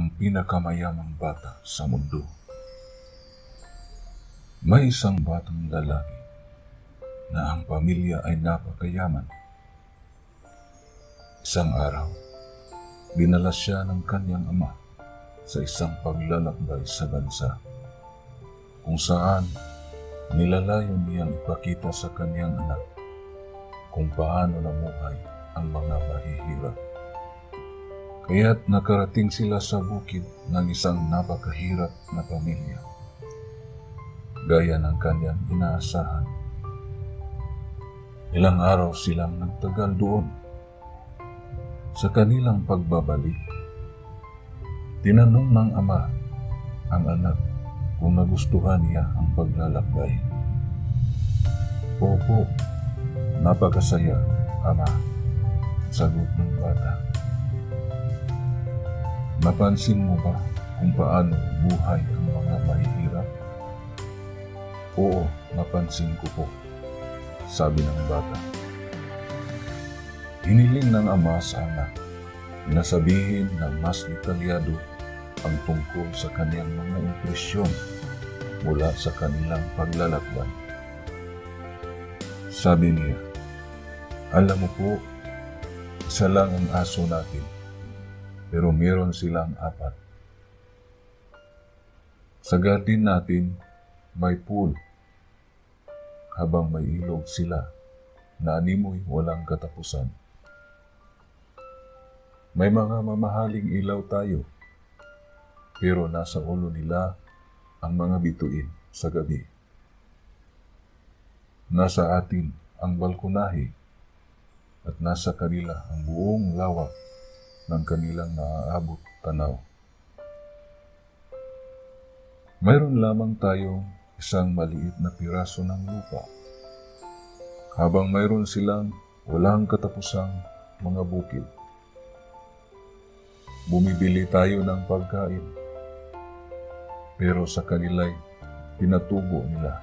ang pinakamayamang bata sa mundo. May isang batang lalaki na ang pamilya ay napakayaman. Isang araw, dinala siya ng kanyang ama sa isang paglalakbay sa bansa kung saan nilalayo niyang ipakita sa kanyang anak kung paano namuhay ang mga mahihirap. Kaya't nakarating sila sa bukid ng isang napakahirap na pamilya. Gaya ng kanyang inaasahan. Ilang araw silang nagtagal doon. Sa kanilang pagbabalik, tinanong ng ama ang anak kung nagustuhan niya ang paglalakbay. Opo, napakasaya, ama, sagot ng bata. Napansin mo ba kung paano buhay ang mga mahihirap? Oo, napansin ko po, sabi ng bata. Hiniling ng ama sa anak na sabihin na mas detalyado ang tungkol sa kanyang mga impresyon mula sa kanilang paglalakbay. Sabi niya, alam mo po, isa lang ang aso natin pero meron silang apat. Sa garden natin, may pool. Habang may ilog sila, na animoy walang katapusan. May mga mamahaling ilaw tayo, pero nasa ulo nila ang mga bituin sa gabi. Nasa atin ang balkonahe at nasa kanila ang buong lawak ng kanilang naaabot tanaw. Mayroon lamang tayong isang maliit na piraso ng lupa. Habang mayroon silang walang katapusang mga bukid. Bumibili tayo ng pagkain. Pero sa kanila'y pinatubo nila.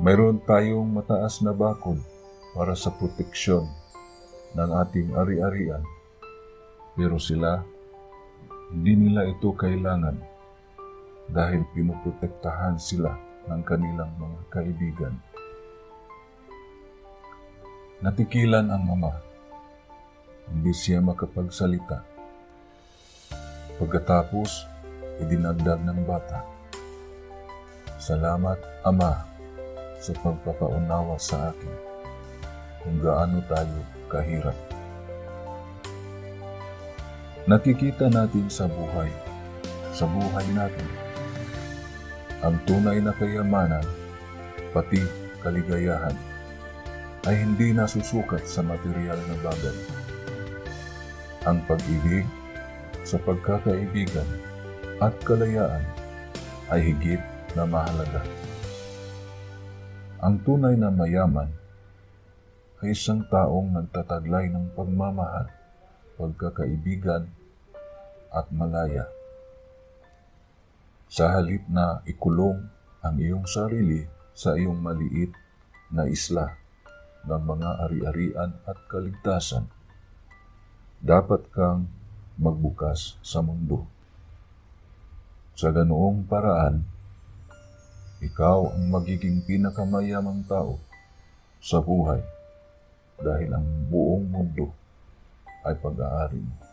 Mayroon tayong mataas na bakod para sa proteksyon ng ating ari-arian. Pero sila, hindi nila ito kailangan dahil pinoprotektahan sila ng kanilang mga kaibigan. Natikilan ang ama. Hindi siya makapagsalita. Pagkatapos, idinagdag ng bata. Salamat, Ama, sa pagpapaunawa sa akin kung gaano tayo kahirap. Nakikita natin sa buhay, sa buhay natin, ang tunay na kayamanan, pati kaligayahan, ay hindi nasusukat sa material na bagay. Ang pag-ibig sa pagkakaibigan at kalayaan ay higit na mahalaga. Ang tunay na mayaman ay isang taong nagtataglay ng pagmamahal, pagkakaibigan at malaya. Sa halip na ikulong ang iyong sarili sa iyong maliit na isla ng mga ari-arian at kaligtasan, dapat kang magbukas sa mundo. Sa ganoong paraan, ikaw ang magiging pinakamayamang tao sa buhay dahil ang buong mundo ay pag-aari mo.